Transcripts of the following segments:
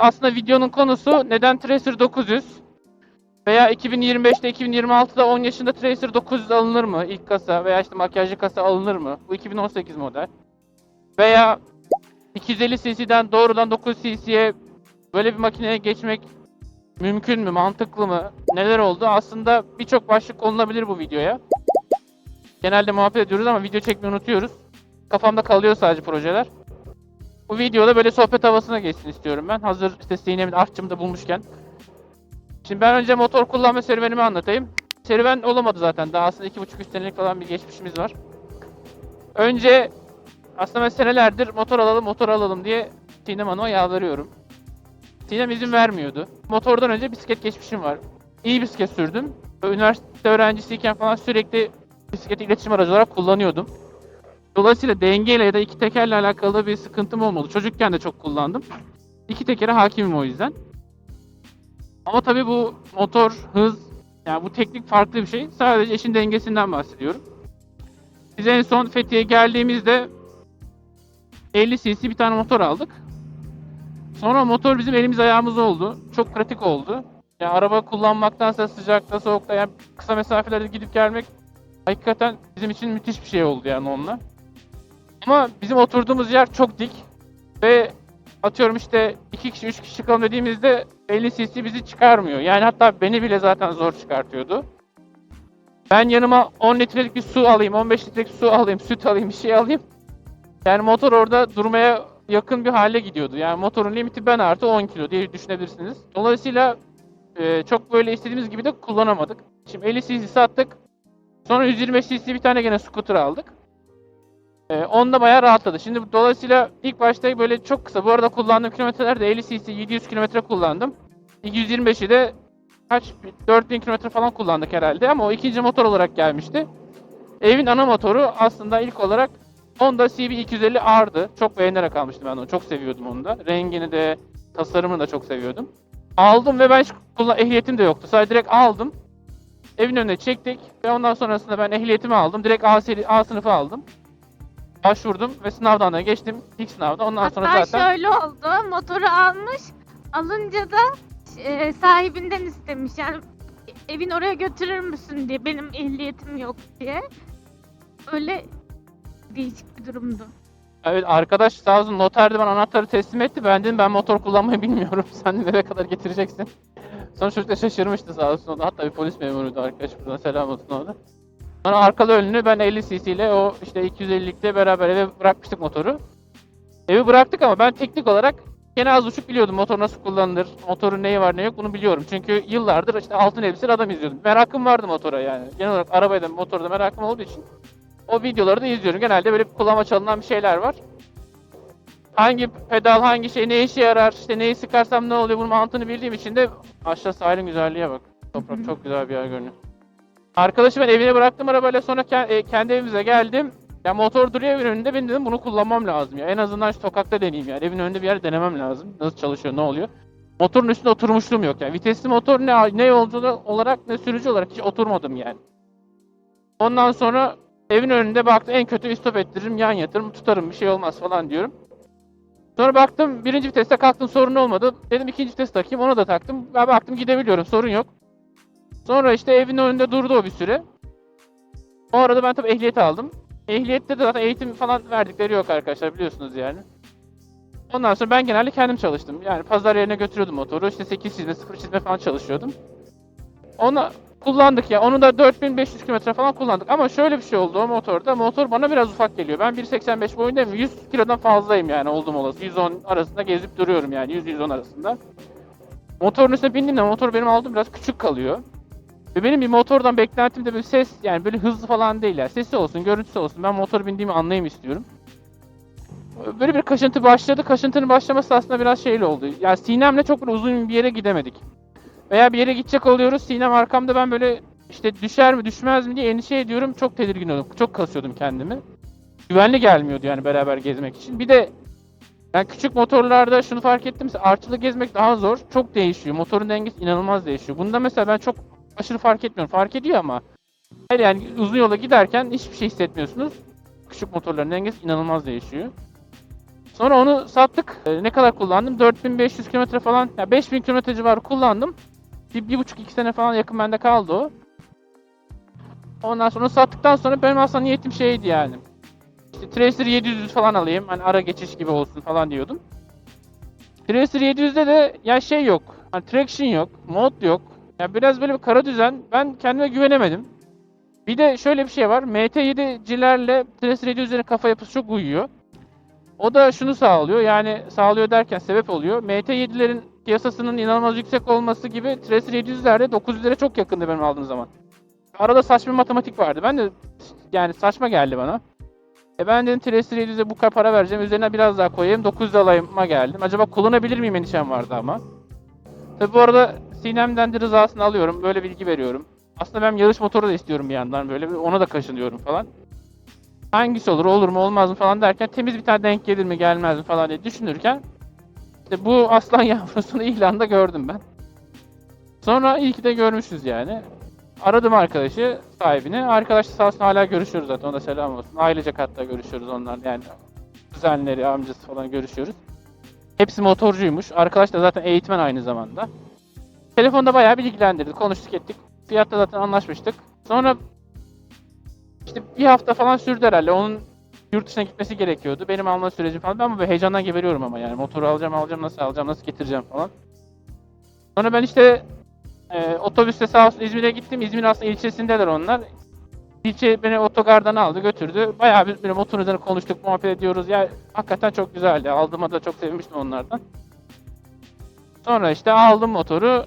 Aslında videonun konusu neden Tracer 900 veya 2025'te 2026'da 10 yaşında Tracer 900 alınır mı? İlk kasa veya işte makyajlı kasa alınır mı? Bu 2018 model. Veya 250 cc'den doğrudan 900 cc'ye böyle bir makineye geçmek mümkün mü? Mantıklı mı? Neler oldu? Aslında birçok başlık konulabilir bu videoya. Genelde muhabbet ediyoruz ama video çekmeyi unutuyoruz. Kafamda kalıyor sadece projeler. Bu videoda böyle sohbet havasına geçsin istiyorum ben. Hazır işte Sinem'in ahçımda bulmuşken. Şimdi ben önce motor kullanma serüvenimi anlatayım. Serüven olamadı zaten. Daha aslında 2,5-3 senelik falan bir geçmişimiz var. Önce aslında ben senelerdir motor alalım motor alalım diye Sinem Hanım'a yalvarıyorum. Sinem izin vermiyordu. Motordan önce bisiklet geçmişim var. İyi bisiklet sürdüm. Üniversite öğrencisiyken falan sürekli bisikleti iletişim aracı olarak kullanıyordum. Dolayısıyla dengeyle ya da iki tekerle alakalı bir sıkıntım olmadı. Çocukken de çok kullandım. İki tekere hakimim o yüzden. Ama tabii bu motor, hız, yani bu teknik farklı bir şey. Sadece eşin dengesinden bahsediyorum. Biz en son Fethiye'ye geldiğimizde 50 cc bir tane motor aldık. Sonra motor bizim elimiz ayağımız oldu. Çok pratik oldu. Yani araba kullanmaktansa sıcakta, soğukta yani kısa mesafelerde gidip gelmek hakikaten bizim için müthiş bir şey oldu yani onunla. Ama bizim oturduğumuz yer çok dik ve atıyorum işte iki kişi, üç kişi çıkalım dediğimizde 50 cc bizi çıkarmıyor. Yani hatta beni bile zaten zor çıkartıyordu. Ben yanıma 10 litrelik bir su alayım, 15 litrelik su alayım, süt alayım, bir şey alayım. Yani motor orada durmaya yakın bir hale gidiyordu. Yani motorun limiti ben artı 10 kilo diye düşünebilirsiniz. Dolayısıyla e, çok böyle istediğimiz gibi de kullanamadık. Şimdi 50 cc sattık. Sonra 125 cc bir tane gene scooter aldık. Ee, onda bayağı rahatladı. Şimdi dolayısıyla ilk başta böyle çok kısa. Bu arada kullandığım kilometreler de 50 cc 700 kilometre kullandım. 225'i de kaç 4000 kilometre falan kullandık herhalde ama o ikinci motor olarak gelmişti. Evin ana motoru aslında ilk olarak Honda CB250 R'dı. Çok beğenerek almıştım ben onu. Çok seviyordum onu da. Rengini de, tasarımını da çok seviyordum. Aldım ve ben hiç kullan ehliyetim de yoktu. Sadece direkt aldım. Evin önüne çektik ve ondan sonrasında ben ehliyetimi aldım. Direkt A, seri, A sınıfı aldım başvurdum ve sınavdan da geçtim. İlk sınavda. Ondan sonra Hatta zaten şöyle oldu. Motoru almış. Alınca da e, sahibinden istemiş. Yani evin oraya götürür müsün diye. Benim ehliyetim yok diye. Öyle değişik bir durumdu. evet arkadaş sağ olsun noterde bana anahtarı teslim etti. Ben dedim ben motor kullanmayı bilmiyorum. Sen de eve kadar getireceksin. Sonra çocuk da şaşırmıştı sağ olsun. o da. Hatta bir polis memuruydu arkadaş. Buradan selam olsun ona da. Sonra arkalı önlü ben 50 cc ile o işte 250'likte beraber eve bırakmıştık motoru. Evi bıraktık ama ben teknik olarak gene az buçuk biliyordum motor nasıl kullanılır, motorun neyi var ne yok bunu biliyorum. Çünkü yıllardır işte altın elbiseli adam izliyordum. Merakım vardı motora yani. Genel olarak arabaya da motorda merakım olduğu için o videoları da izliyorum. Genelde böyle kullanma çalınan bir şeyler var. Hangi pedal, hangi şey ne işe yarar, işte neyi sıkarsam ne oluyor bunun mantığını bildiğim için de aşağı sahilin güzelliğe bak. Toprak çok güzel bir yer görünüyor. Arkadaşı ben evine bıraktım arabayla sonra e, kendi evimize geldim. Ya motor duruyor evin önünde ben dedim bunu kullanmam lazım ya. En azından şu sokakta deneyeyim yani. Evin önünde bir yer denemem lazım. Nasıl çalışıyor, ne oluyor? Motorun üstünde oturmuşluğum yok yani. Vitesli motor ne ne yolcu olarak ne sürücü olarak hiç oturmadım yani. Ondan sonra evin önünde baktım en kötü bir stop ettiririm, yan yatırım, tutarım bir şey olmaz falan diyorum. Sonra baktım birinci viteste kalktım sorun olmadı. Dedim ikinci vites takayım onu da taktım. Ben baktım gidebiliyorum sorun yok. Sonra işte evin önünde durdu o bir süre. O arada ben tabii ehliyet aldım. Ehliyette de zaten eğitim falan verdikleri yok arkadaşlar biliyorsunuz yani. Ondan sonra ben genelde kendim çalıştım. Yani pazar yerine götürüyordum motoru. İşte 8 çizme, 0 çizme falan çalışıyordum. Onu kullandık ya. Onu da 4500 km falan kullandık. Ama şöyle bir şey oldu o motorda. Motor bana biraz ufak geliyor. Ben 1.85 boyundayım. 100 kilodan fazlayım yani oldum olası. 110 arasında gezip duruyorum yani. 100-110 arasında. Motorun üstüne bindiğimde motor benim aldığım biraz küçük kalıyor. Ve benim bir motordan beklentim de böyle ses yani böyle hızlı falan değil yani. Sesi olsun, görüntüsü olsun. Ben motor bindiğimi anlayayım istiyorum. Böyle bir kaşıntı başladı. Kaşıntının başlaması aslında biraz şeyli oldu. Yani Sinem'le çok böyle uzun bir yere gidemedik. Veya bir yere gidecek oluyoruz. Sinem arkamda ben böyle işte düşer mi düşmez mi diye endişe ediyorum. Çok tedirgin oldum. Çok kasıyordum kendimi. Güvenli gelmiyordu yani beraber gezmek için. Bir de ben küçük motorlarda şunu fark ettim. Artçılı gezmek daha zor. Çok değişiyor. Motorun dengesi inanılmaz değişiyor. Bunda mesela ben çok aşırı fark etmiyorum. Fark ediyor ama. Hayır yani uzun yola giderken hiçbir şey hissetmiyorsunuz. Küçük motorların dengesi inanılmaz değişiyor. Sonra onu sattık. Ee, ne kadar kullandım? 4500 kilometre falan. Ya 5000 kilometre civarı kullandım. Bir, bir buçuk iki sene falan yakın bende kaldı o. Ondan sonra sattıktan sonra benim aslında niyetim şeydi yani. İşte Tracer 700 falan alayım. Hani ara geçiş gibi olsun falan diyordum. Tracer 700'de de ya şey yok. Hani traction yok, mod yok. Ya biraz böyle bir kara düzen. Ben kendime güvenemedim. Bir de şöyle bir şey var. MT7'cilerle Tracer 700'lerin kafa yapısı çok uyuyor. O da şunu sağlıyor. Yani sağlıyor derken sebep oluyor. MT7'lerin piyasasının inanılmaz yüksek olması gibi Tracer 700'lerde 900'lere çok yakındı benim aldığım zaman. Arada saçma matematik vardı. Ben de yani saçma geldi bana. E ben dedim Tracer 700'e bu kadar para vereceğim. Üzerine biraz daha koyayım. 900 alayıma geldim. Acaba kullanabilir miyim endişem vardı ama. Tabi bu arada Sinem'den de rızasını alıyorum. Böyle bilgi veriyorum. Aslında ben yarış motoru da istiyorum bir yandan. Böyle ona da kaşınıyorum falan. Hangisi olur, olur mu, olmaz mı falan derken temiz bir tane denk gelir mi, gelmez mi falan diye düşünürken işte bu aslan yavrusunu ilanda gördüm ben. Sonra iyi ki de görmüşüz yani. Aradım arkadaşı, sahibini. Arkadaş sağ olsun hala görüşüyoruz zaten. Ona selam olsun. Ailecek hatta görüşüyoruz onlar yani. Kuzenleri, amcası falan görüşüyoruz. Hepsi motorcuymuş. Arkadaş da zaten eğitmen aynı zamanda. Telefonda bayağı bilgilendirdi. Konuştuk ettik. Fiyatta zaten anlaşmıştık. Sonra işte bir hafta falan sürdü herhalde. Onun yurt dışına gitmesi gerekiyordu. Benim alma sürecim falan. Ben böyle heyecandan geberiyorum ama yani. Motoru alacağım, alacağım, nasıl alacağım, nasıl getireceğim falan. Sonra ben işte e, otobüste sağ olsun İzmir'e gittim. İzmir aslında ilçesindeler onlar. İlçe beni otogardan aldı, götürdü. Bayağı bir, bir motorun üzerine konuştuk, muhabbet ediyoruz. Ya hakikaten çok güzeldi. Aldığıma da çok sevinmiştim onlardan. Sonra işte aldım motoru.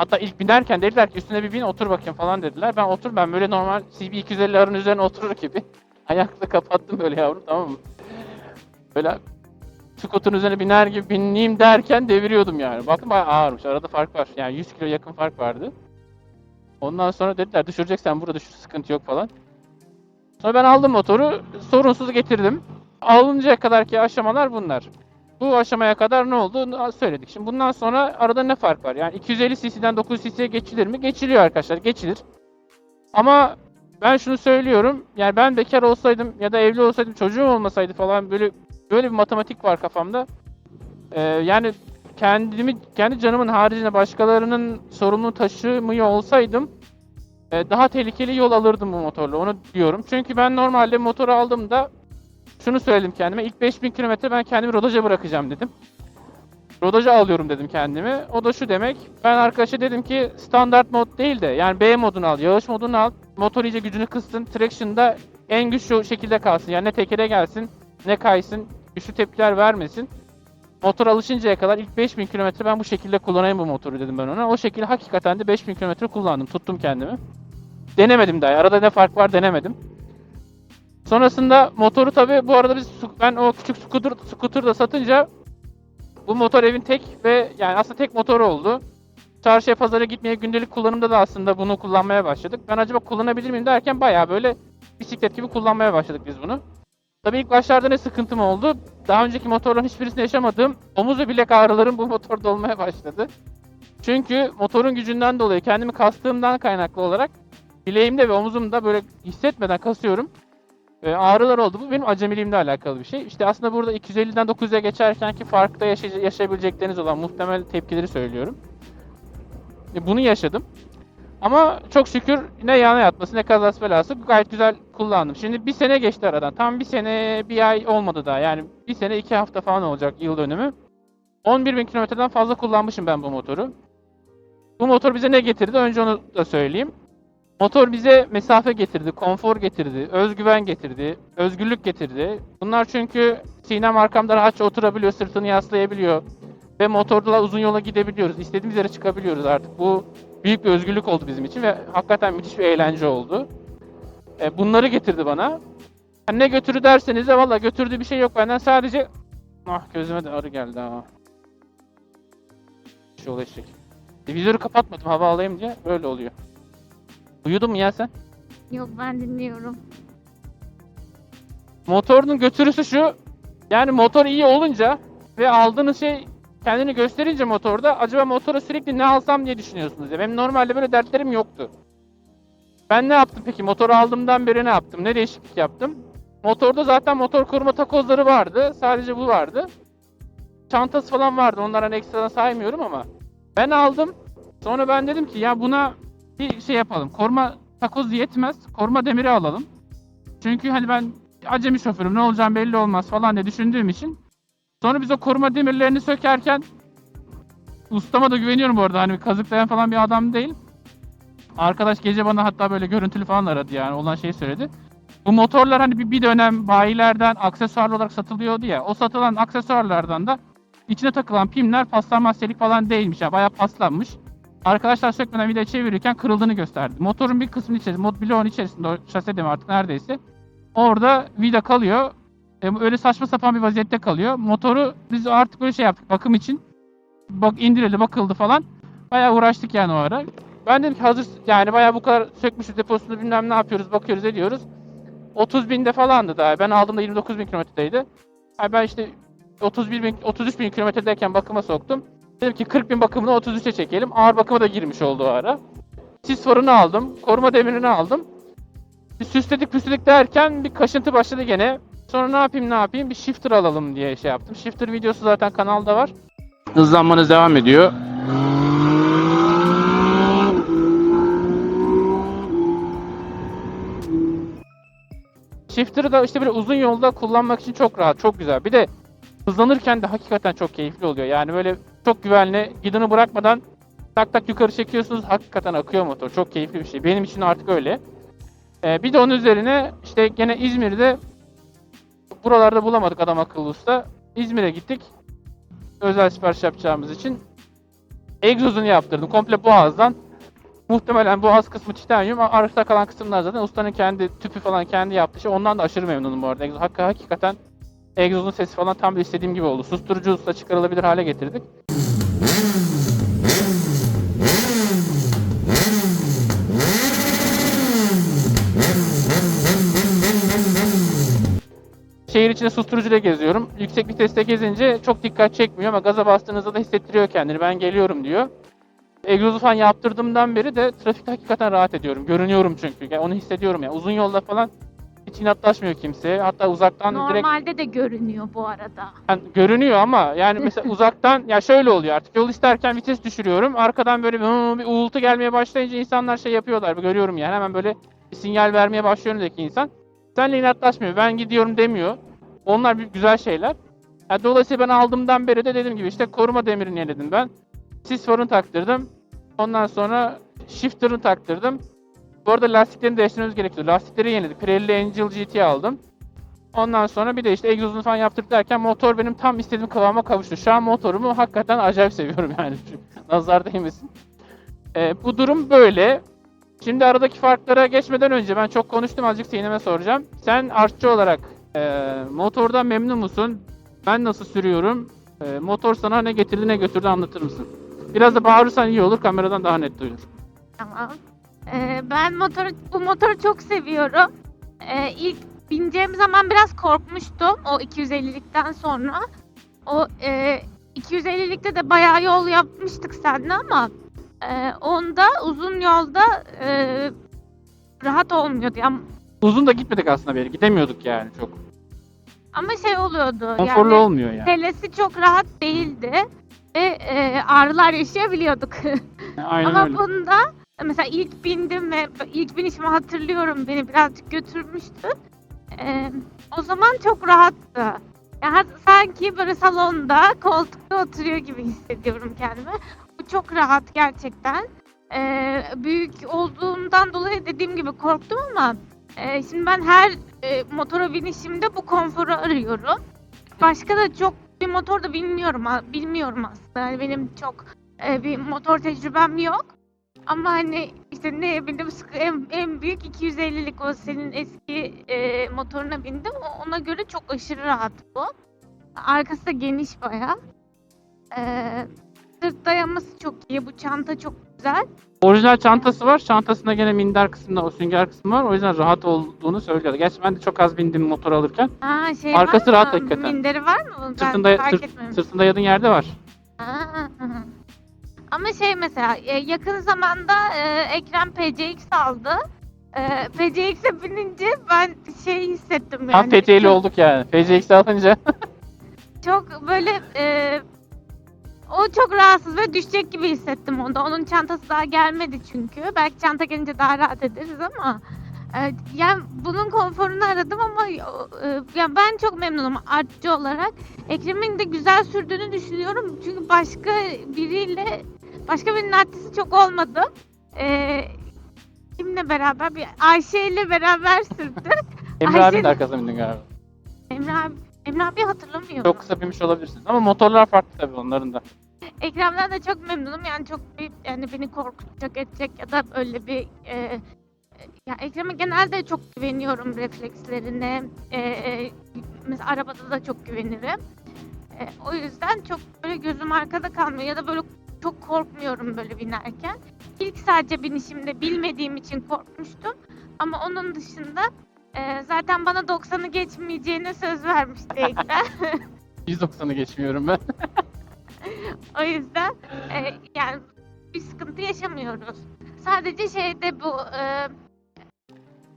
Hatta ilk binerken dediler ki üstüne bir bin otur bakayım falan dediler. Ben otur ben böyle normal CB250'ların üzerine oturur gibi. Ayakla kapattım böyle yavrum tamam mı? Böyle skuterın üzerine biner gibi bineyim derken deviriyordum yani. Baktım bayağı ağırmış. Arada fark var. Yani 100 kilo yakın fark vardı. Ondan sonra dediler düşüreceksen burada düşür sıkıntı yok falan. Sonra ben aldım motoru. Sorunsuz getirdim. Alıncaya kadarki aşamalar bunlar. Bu aşamaya kadar ne oldu söyledik. Şimdi bundan sonra arada ne fark var? Yani 250 cc'den 900 cc'ye geçilir mi? Geçiliyor arkadaşlar, geçilir. Ama ben şunu söylüyorum. Yani ben bekar olsaydım ya da evli olsaydım, çocuğum olmasaydı falan böyle böyle bir matematik var kafamda. Ee, yani kendimi kendi canımın haricinde başkalarının sorumluluğu taşımıyor olsaydım e, daha tehlikeli yol alırdım bu motorla. Onu diyorum. Çünkü ben normalde motoru aldığımda şunu söyledim kendime. İlk 5000 kilometre ben kendimi rodaja bırakacağım dedim. Rodaja alıyorum dedim kendimi. O da şu demek. Ben arkadaşa dedim ki standart mod değil de yani B modunu al, yağış modunu al. Motor iyice gücünü kıssın. Traction'da en güçlü şekilde kalsın. Yani ne tekere gelsin, ne kaysın, güçlü tepkiler vermesin. Motor alışıncaya kadar ilk 5000 kilometre ben bu şekilde kullanayım bu motoru dedim ben ona. O şekilde hakikaten de 5000 kilometre kullandım. Tuttum kendimi. Denemedim daha. Arada ne fark var denemedim. Sonrasında motoru tabi bu arada biz ben o küçük scooter, scooter da satınca bu motor evin tek ve yani aslında tek motoru oldu. Çarşıya pazara gitmeye gündelik kullanımda da aslında bunu kullanmaya başladık. Ben acaba kullanabilir miyim derken bayağı böyle bisiklet gibi kullanmaya başladık biz bunu. Tabii ilk başlarda ne sıkıntım oldu? Daha önceki motorların hiçbirisinde yaşamadığım omuz ve bilek ağrılarım bu motorda olmaya başladı. Çünkü motorun gücünden dolayı kendimi kastığımdan kaynaklı olarak bileğimde ve omuzumda böyle hissetmeden kasıyorum. E, ağrılar oldu. Bu benim acemiliğimle alakalı bir şey. İşte aslında burada 250'den 900'e geçerken ki farkta yaşay- yaşayabilecekleriniz olan muhtemel tepkileri söylüyorum. E, bunu yaşadım. Ama çok şükür ne yana yatması ne kazası belası gayet güzel kullandım. Şimdi bir sene geçti aradan. Tam bir sene bir ay olmadı daha. Yani bir sene iki hafta falan olacak yıl dönümü. 11 bin kilometreden fazla kullanmışım ben bu motoru. Bu motor bize ne getirdi? Önce onu da söyleyeyim. Motor bize mesafe getirdi, konfor getirdi, özgüven getirdi, özgürlük getirdi. Bunlar çünkü Sinem arkamda rahatça oturabiliyor, sırtını yaslayabiliyor. Ve motorla uzun yola gidebiliyoruz. İstediğimiz yere çıkabiliyoruz artık. Bu büyük bir özgürlük oldu bizim için ve hakikaten müthiş bir eğlence oldu. E, bunları getirdi bana. Ha, ne götürü derseniz de valla götürdüğü bir şey yok benden. Sadece... Ah gözüme de arı geldi ha. Bir şey olacak. Vizörü kapatmadım hava alayım diye böyle oluyor. Uyudun mu ya sen? Yok ben dinliyorum. Motorun götürüsü şu. Yani motor iyi olunca ve aldığınız şey kendini gösterince motorda acaba motora sürekli ne alsam diye düşünüyorsunuz ya. Benim normalde böyle dertlerim yoktu. Ben ne yaptım peki? Motoru aldığımdan beri ne yaptım? Ne değişiklik yaptım? Motorda zaten motor koruma takozları vardı. Sadece bu vardı. Çantası falan vardı. Onları hani ekstradan saymıyorum ama. Ben aldım. Sonra ben dedim ki ya buna bir şey yapalım. Koruma takozu yetmez. Koruma demiri alalım. Çünkü hani ben acemi şoförüm ne olacağım belli olmaz falan diye düşündüğüm için. Sonra biz o koruma demirlerini sökerken ustama da güveniyorum bu arada hani kazıklayan falan bir adam değil. Arkadaş gece bana hatta böyle görüntülü falan aradı yani olan şeyi söyledi. Bu motorlar hani bir, bir dönem bayilerden aksesuarlı olarak satılıyordu ya. O satılan aksesuarlardan da içine takılan pimler paslanmaz çelik falan değilmiş ya. Bayağı paslanmış. Arkadaşlar sökmeden vidayı çevirirken kırıldığını gösterdi. Motorun bir kısmının içerisinde, mod bloğun içerisinde, o şase demi artık neredeyse. Orada vida kalıyor. E, öyle saçma sapan bir vaziyette kalıyor. Motoru biz artık böyle şey yaptık bakım için. Bak indirildi, bakıldı falan. Bayağı uğraştık yani o ara. Ben dedim ki hazır yani bayağı bu kadar sökmüşüz deposunu bilmem ne yapıyoruz, bakıyoruz, ediyoruz. 30 binde falandı daha. Ben aldığımda 29 bin kilometredeydi. Yani ben işte 31 bin, 33 bin kilometredeyken bakıma soktum. Dedim ki 40 bin bakımını 33'e çekelim. Ağır bakıma da girmiş oldu o ara. Sis farını aldım. Koruma demirini aldım. Bir süsledik püsledik derken bir kaşıntı başladı gene. Sonra ne yapayım ne yapayım bir shifter alalım diye şey yaptım. Shifter videosu zaten kanalda var. Hızlanmanız devam ediyor. Shifter'ı da işte böyle uzun yolda kullanmak için çok rahat, çok güzel. Bir de hızlanırken de hakikaten çok keyifli oluyor. Yani böyle çok güvenli, gidini bırakmadan tak tak yukarı çekiyorsunuz. Hakikaten akıyor motor. Çok keyifli bir şey. Benim için artık öyle. Ee, bir de onun üzerine işte gene İzmir'de buralarda bulamadık adam akıllı usta. İzmir'e gittik. Özel sipariş yapacağımız için. Egzozunu yaptırdım. Komple boğazdan. Muhtemelen boğaz kısmı titanyum. Arka kalan kısımlar zaten ustanın kendi tüpü falan kendi yaptığı şey. Ondan da aşırı memnunum bu arada. Egzoz, hakika, hakikaten egzozun sesi falan tam da istediğim gibi oldu. Susturucu usta çıkarılabilir hale getirdik. Şehir içinde susturucuyla geziyorum. Yüksek viteste gezince çok dikkat çekmiyor ama gaza bastığınızda da hissettiriyor kendini. Ben geliyorum diyor. Egzozu falan yaptırdığımdan beri de trafikte hakikaten rahat ediyorum. Görünüyorum çünkü. Yani onu hissediyorum ya. Uzun yolda falan hiç inatlaşmıyor kimse. Hatta uzaktan direkt Normalde de görünüyor bu arada. yani görünüyor ama yani mesela uzaktan ya şöyle oluyor artık yol isterken vites düşürüyorum. Arkadan böyle bir, "Hı" bir uğultu gelmeye başlayınca insanlar şey yapıyorlar. Görüyorum yani hemen böyle bir sinyal vermeye başlıyor önündeki insan. Senle inatlaşmıyor. Ben gidiyorum demiyor. Onlar bir güzel şeyler. Ya dolayısıyla ben aldığımdan beri de dediğim gibi işte koruma demirini yeniledim ben. Sis farını taktırdım. Ondan sonra shifter'ını taktırdım. Bu arada lastiklerini değiştirmemiz gerekiyor. Lastikleri yeniledik. Pirelli Angel GT aldım. Ondan sonra bir de işte egzozunu falan yaptırdık derken motor benim tam istediğim kıvama kavuştu. Şu an motorumu hakikaten acayip seviyorum yani. Nazar değmesin. Ee, bu durum böyle. Şimdi aradaki farklara geçmeden önce ben çok konuştum azıcık Sinem'e soracağım. Sen artçı olarak e, motordan memnun musun? Ben nasıl sürüyorum? E, motor sana ne getirdi ne götürdü anlatır mısın? Biraz da bağırırsan iyi olur kameradan daha net duyulur. Tamam. Ee, ben motoru, bu motoru çok seviyorum. Ee, ilk bineceğim zaman biraz korkmuştum o 250'likten sonra. O e, 250'likte de bayağı yol yapmıştık seninle ama e, onda uzun yolda e, rahat olmuyordu. Yani, Uzun da gitmedik aslında bir yere. Gidemiyorduk yani çok. ama şey oluyordu. Konforlu yani, olmuyor yani. Selesi çok rahat değildi ve e, ağrılar yaşayabiliyorduk. Aynen Ama öyle. bunda mesela ilk bindim ve ilk binişimi hatırlıyorum beni birazcık götürmüştü. Ee, o zaman çok rahattı. Yani sanki böyle salonda koltukta oturuyor gibi hissediyorum kendimi. Bu çok rahat gerçekten. Ee, büyük olduğundan dolayı dediğim gibi korktum ama e, şimdi ben her e, motora binişimde bu konforu arıyorum. Başka da çok bir motor da bilmiyorum bilmiyorum aslında. Yani benim çok e, bir motor tecrübem yok. Ama hani işte ne bindim en, en büyük 250'lik o senin eski e, motoruna bindim. O- Ona göre çok aşırı rahat bu. Arkası da geniş baya. sırt dayaması çok iyi. Bu çanta çok güzel. Orijinal çantası var. Çantasında gene minder kısmında o sünger kısmı var. O yüzden rahat olduğunu söylüyordu. Gerçi ben de çok az bindim motor alırken. Ha, şey Arkası var rahat mı? hakikaten. Minderi var mı? Ben Sırtında, fark sırt- etmemiştim. sırtında yadın yerde var. Ha, hı hı. Ama şey mesela e, yakın zamanda e, Ekrem PCX aldı. e, PCX'e binince ben şey hissettim yani. Tam çok- olduk yani. PCX'i alınca. Çok böyle e, o çok rahatsız ve düşecek gibi hissettim onda. Onun çantası daha gelmedi çünkü. Belki çanta gelince daha rahat ederiz ama e, yani bunun konforunu aradım ama e, ya ben çok memnunum artçı olarak. Ekrem'in de güzel sürdüğünü düşünüyorum. Çünkü başka biriyle başka birinin artçısı çok olmadı. E, kimle beraber? Bir Ayşe ile beraber sürdü. Emre abinin de arkasına bindin galiba. Emre abi, Emre abi hatırlamıyorum. Çok kısa binmiş olabilirsiniz. Ama motorlar farklı tabii onların da. Ekrem'den de çok memnunum. Yani çok bir yani beni korkutacak edecek ya da öyle bir e, ya Ekrem'e genelde çok güveniyorum reflekslerine. E, e, mesela arabada da çok güvenirim. E, o yüzden çok böyle gözüm arkada kalmıyor ya da böyle çok korkmuyorum böyle binerken. İlk sadece binişimde bilmediğim için korkmuştum. Ama onun dışında e, zaten bana 90'ı geçmeyeceğine söz vermişti Ekrem. 190'ı geçmiyorum ben. O yüzden e, yani bir sıkıntı yaşamıyoruz. Sadece şeyde bu e,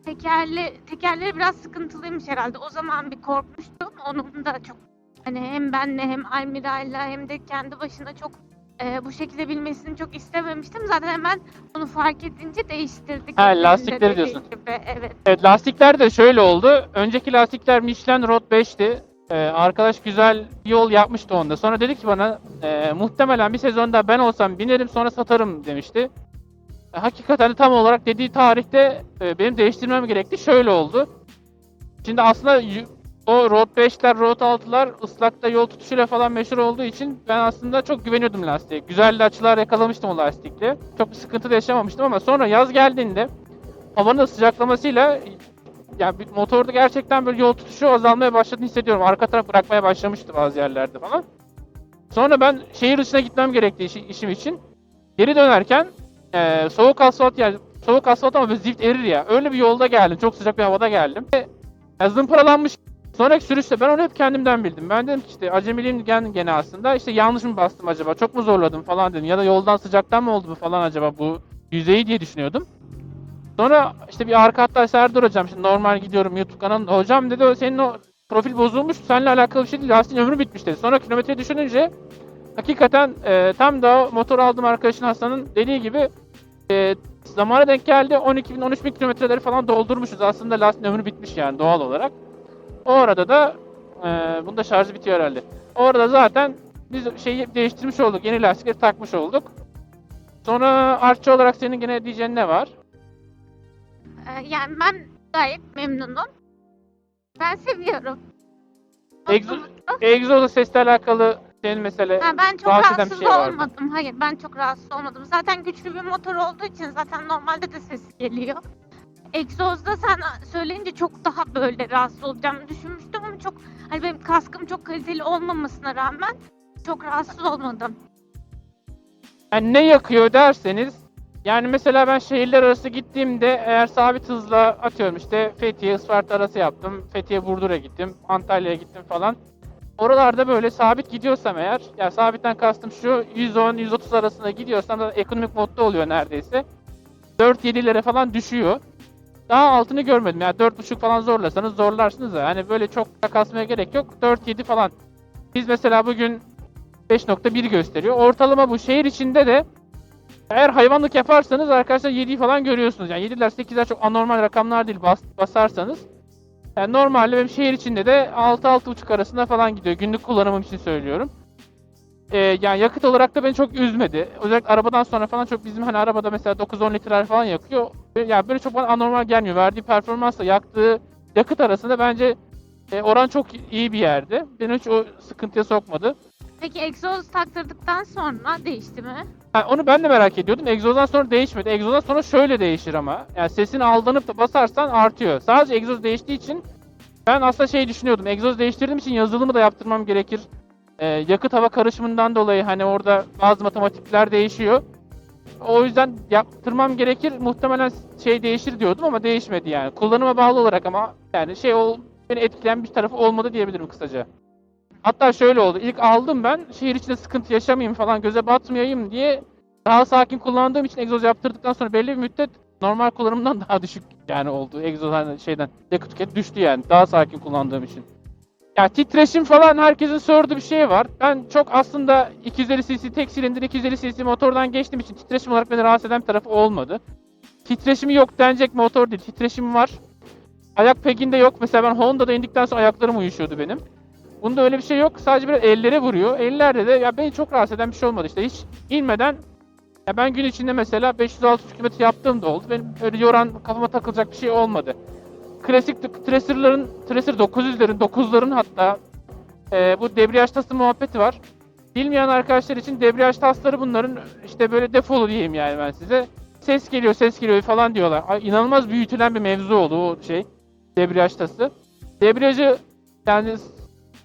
tekerli tekerleri biraz sıkıntılıymış herhalde. O zaman bir korkmuştum. Onun da çok hani hem benle hem Almira'yla hem de kendi başına çok e, bu şekilde bilmesini çok istememiştim. Zaten hemen onu fark edince değiştirdik. Ha, de lastikleri dediği diyorsun. Gibi. Evet. Evet lastikler de şöyle oldu. Önceki lastikler Michelin Road 5'ti. Ee, arkadaş güzel bir yol yapmıştı onda. Sonra dedi ki bana e, muhtemelen bir sezonda ben olsam binerim sonra satarım demişti. E, hakikaten de tam olarak dediği tarihte e, benim değiştirmem gerekti. Şöyle oldu. Şimdi aslında o Road 5'ler, Road 6'lar ıslakta yol tutuşuyla falan meşhur olduğu için ben aslında çok güveniyordum lastiğe. Güzel açılar yakalamıştım o lastikle. Çok bir sıkıntı da yaşamamıştım ama sonra yaz geldiğinde havanın sıcaklamasıyla yani motorda gerçekten böyle yol tutuşu azalmaya başladığını hissediyorum. Arka taraf bırakmaya başlamıştı bazı yerlerde falan. Sonra ben şehir dışına gitmem gerekti işi- işim için. Geri dönerken eee, soğuk asfalt yani soğuk asfalt ama zift erir ya. Öyle bir yolda geldim. Çok sıcak bir havada geldim. Ve zımparalanmış. Sonraki sürüşte ben onu hep kendimden bildim. Ben dedim ki işte acemiliğim gen gene aslında. İşte yanlış mı bastım acaba? Çok mu zorladım falan dedim. Ya da yoldan sıcaktan mı oldu bu falan acaba bu yüzeyi diye düşünüyordum. Sonra işte bir arka hatta Serdar hocam şimdi normal gidiyorum YouTube kanalında. Hocam dedi "O senin o profil bozulmuş. Seninle alakalı bir şey değil. Lastiğin ömrü bitmiş dedi. Sonra kilometre düşününce hakikaten e, tam da motor aldığım arkadaşın Hasan'ın dediği gibi e, zamana denk geldi. 12 bin 13 bin kilometreleri falan doldurmuşuz. Aslında lastiğin ömrü bitmiş yani doğal olarak. O arada da e, bunda şarjı bitiyor herhalde. O arada zaten biz şeyi değiştirmiş olduk. Yeni lastikleri takmış olduk. Sonra artçı olarak senin gene diyeceğin ne var? E, yani ben gayet memnunum. Ben seviyorum. Egzo- Egzoz sesle alakalı senin mesele Ha, ben çok rahatsız rahatsız şey vardı. olmadım. Hayır ben çok rahatsız olmadım. Zaten güçlü bir motor olduğu için zaten normalde de ses geliyor. Egzozda sen söyleyince çok daha böyle rahatsız olacağımı düşünmüştüm ama çok hani benim kaskım çok kaliteli olmamasına rağmen çok rahatsız olmadım. Yani ne yakıyor derseniz yani mesela ben şehirler arası gittiğimde eğer sabit hızla atıyorum işte Fethiye Isparta arası yaptım. Fethiye Burdur'a gittim. Antalya'ya gittim falan. Oralarda böyle sabit gidiyorsam eğer ya sabitten kastım şu 110-130 arasında gidiyorsam da ekonomik modda oluyor neredeyse. 4-7'lere falan düşüyor. Daha altını görmedim. Yani 4.5 falan zorlasanız zorlarsınız da. Hani böyle çok da kasmaya gerek yok. 4-7 falan. Biz mesela bugün 5.1 gösteriyor. Ortalama bu. Şehir içinde de eğer hayvanlık yaparsanız arkadaşlar 7'yi falan görüyorsunuz. Yani 7'ler 8'ler çok anormal rakamlar değil bas, basarsanız. Yani normalde benim şehir içinde de 6-6.5 arasında falan gidiyor. Günlük kullanımım için söylüyorum. Ee, yani yakıt olarak da beni çok üzmedi. Özellikle arabadan sonra falan çok bizim hani arabada mesela 9-10 litreler falan yakıyor. Yani böyle çok bana anormal gelmiyor. Verdiği performansla yaktığı yakıt arasında bence e, oran çok iyi bir yerde. Beni hiç o sıkıntıya sokmadı. Peki egzoz taktırdıktan sonra değişti mi? Ha, onu ben de merak ediyordum. Egzozdan sonra değişmedi. Egzozdan sonra şöyle değişir ama. Yani sesini aldanıp da basarsan artıyor. Sadece egzoz değiştiği için ben aslında şey düşünüyordum. Egzoz değiştirdiğim için yazılımı da yaptırmam gerekir. Ee, yakıt hava karışımından dolayı hani orada bazı matematikler değişiyor. O yüzden yaptırmam gerekir. Muhtemelen şey değişir diyordum ama değişmedi yani. Kullanıma bağlı olarak ama yani şey ol, beni etkileyen bir tarafı olmadı diyebilirim kısaca. Hatta şöyle oldu. İlk aldım ben. Şehir içinde sıkıntı yaşamayayım falan göze batmayayım diye daha sakin kullandığım için egzoz yaptırdıktan sonra belli bir müddet normal kullanımdan daha düşük yani oldu. Egzoz hani şeyden yakıt tüketimi düştü yani. Daha sakin kullandığım için. Ya titreşim falan herkesin sorduğu bir şey var. Ben çok aslında 250 cc tek silindir 250 cc motordan geçtiğim için titreşim olarak beni rahatsız eden bir tarafı olmadı. Titreşimi yok denecek motor değil. Titreşim var. Ayak peginde yok. Mesela ben Honda'da indikten sonra ayaklarım uyuşuyordu benim. Bunda öyle bir şey yok. Sadece biraz ellere vuruyor. Ellerde de ya beni çok rahatsız eden bir şey olmadı işte. Hiç inmeden ya ben gün içinde mesela 500-600 km yaptığım da oldu. Benim öyle yoran kafama takılacak bir şey olmadı. Klasik Tracer'ların, Tracer 900'lerin, 9'ların hatta e, bu debriyaj tası muhabbeti var. Bilmeyen arkadaşlar için debriyaj tasları bunların işte böyle defolu diyeyim yani ben size. Ses geliyor, ses geliyor falan diyorlar. Ay, inanılmaz büyütülen bir mevzu oldu o şey. Debriyaj tası. Debriyajı yani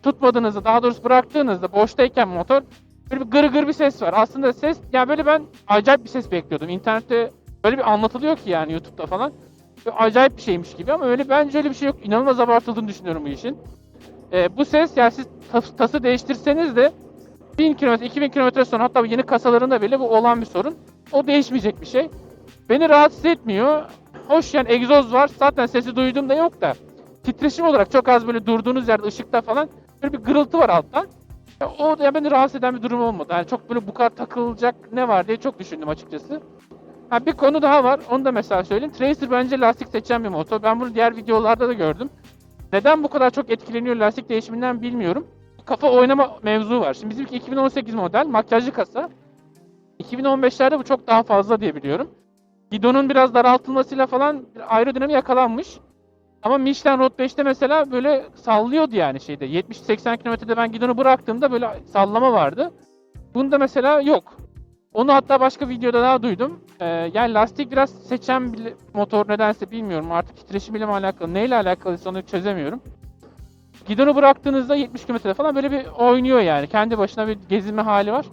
tutmadığınızda, daha doğrusu bıraktığınızda boştayken motor böyle bir gır gır bir ses var. Aslında ses, ya böyle ben acayip bir ses bekliyordum. İnternette böyle bir anlatılıyor ki yani YouTube'da falan. Acayip bir şeymiş gibi ama öyle bence öyle bir şey yok. İnanılmaz abartıldığını düşünüyorum bu işin. Ee, bu ses yani siz tas- tası değiştirseniz de 1000 km, 2000 km sonra hatta yeni kasalarında bile bu olan bir sorun. O değişmeyecek bir şey. Beni rahatsız etmiyor. Hoş yani egzoz var. Zaten sesi duyduğumda yok da. Titreşim olarak çok az böyle durduğunuz yerde ışıkta falan böyle bir gırıltı var alttan. Ya o da ya beni rahatsız eden bir durum olmadı. Yani çok böyle bu kadar takılacak ne var diye çok düşündüm açıkçası. Ha bir konu daha var. Onu da mesela söyleyeyim. Tracer bence lastik seçen bir motor. Ben bunu diğer videolarda da gördüm. Neden bu kadar çok etkileniyor lastik değişiminden bilmiyorum. Kafa oynama mevzu var. Şimdi bizimki 2018 model makyajlı kasa. 2015'lerde bu çok daha fazla diye biliyorum. Gidonun biraz daraltılmasıyla falan aerodinami yakalanmış. Ama Michelin Road 5'te mesela böyle sallıyordu yani şeyde. 70-80 kilometrede ben gidonu bıraktığımda böyle sallama vardı. Bunda mesela yok. Onu hatta başka videoda daha duydum. Ee, yani lastik biraz seçen bir motor nedense bilmiyorum. Artık titreşimiyle mi alakalı, neyle alakalıysa onu çözemiyorum. Gidonu bıraktığınızda 70 kilometrede falan böyle bir oynuyor yani. Kendi başına bir gezinme hali var.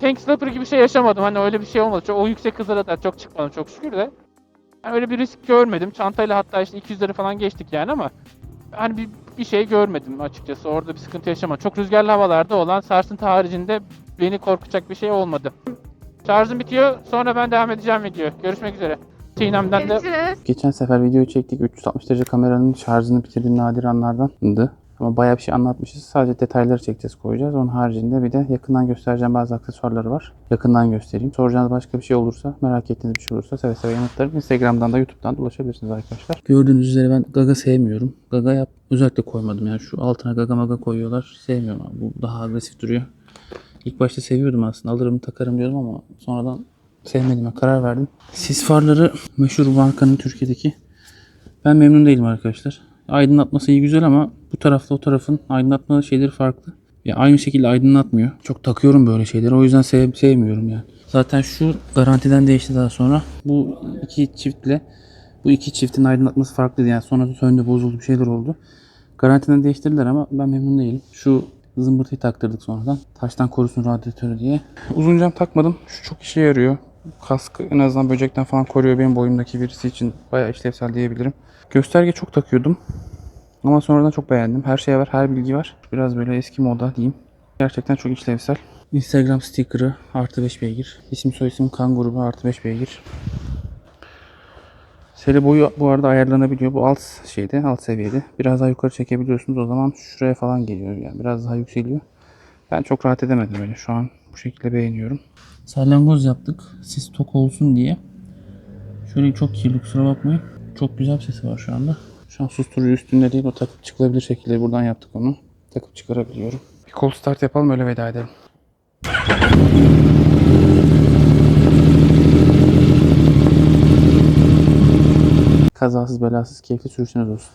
Tank Slapper gibi bir şey yaşamadım. Hani öyle bir şey olmadı. Çok, o yüksek hızlara da çok çıkmadım çok şükür de. Yani öyle bir risk görmedim. Çantayla hatta işte 200'leri falan geçtik yani ama hani bir, bir şey görmedim açıkçası. Orada bir sıkıntı yaşamadım. Çok rüzgarlı havalarda olan sarsıntı haricinde beni korkacak bir şey olmadı. Şarjım bitiyor. Sonra ben devam edeceğim video. Görüşmek üzere. Çiğnem'den de Görüşürüz. Geçen sefer videoyu çektik. 360 derece kameranın şarjını bitirdiği nadir anlardandı. Ama bayağı bir şey anlatmışız. Sadece detayları çekeceğiz koyacağız. Onun haricinde bir de yakından göstereceğim bazı aksesuarları var. Yakından göstereyim. Soracağınız başka bir şey olursa, merak ettiğiniz bir şey olursa seve seve yanıtlarım. Instagram'dan da YouTube'dan da ulaşabilirsiniz arkadaşlar. Gördüğünüz üzere ben Gaga sevmiyorum. Gaga yap özellikle koymadım. Yani şu altına Gaga maga koyuyorlar. Sevmiyorum abi. Bu daha agresif duruyor. İlk başta seviyordum aslında. Alırım takarım diyordum ama sonradan sevmediğime karar verdim. Sis farları meşhur markanın Türkiye'deki. Ben memnun değilim arkadaşlar. Aydınlatması iyi güzel ama bu tarafta o tarafın aydınlatma şeyleri farklı. Ya aynı şekilde aydınlatmıyor. Çok takıyorum böyle şeyleri. O yüzden sev sevmiyorum yani. Zaten şu garantiden değişti daha sonra. Bu iki çiftle bu iki çiftin aydınlatması farklıydı. Yani sonra söndü bozuldu bir şeyler oldu. Garantiden değiştirdiler ama ben memnun değilim. Şu zımbırtıyı taktırdık sonradan. Taştan korusun radyatörü diye. Uzun cam takmadım. Şu çok işe yarıyor. Kaskı en azından böcekten falan koruyor. Benim boyumdaki birisi için bayağı işlevsel diyebilirim. Gösterge çok takıyordum. Ama sonradan çok beğendim. Her şey var, her bilgi var. Biraz böyle eski moda diyeyim. Gerçekten çok işlevsel. Instagram sticker'ı artı 5 beygir. İsim soyisim kan grubu artı 5 beygir. Seri boyu bu arada ayarlanabiliyor. Bu alt şeyde, alt seviyede. Biraz daha yukarı çekebiliyorsunuz. O zaman şuraya falan geliyor. Yani biraz daha yükseliyor. Ben çok rahat edemedim öyle. Şu an bu şekilde beğeniyorum. Salyangoz yaptık. Sis tok olsun diye. Şöyle çok kirli kusura bakmayın. Çok güzel bir sesi var şu anda. Şu an susturucu üstünde değil. O takıp çıkılabilir şekilde buradan yaptık onu. Takıp çıkarabiliyorum. Bir kol start yapalım öyle veda edelim. Kazasız belasız keyifli sürüşünüz olsun.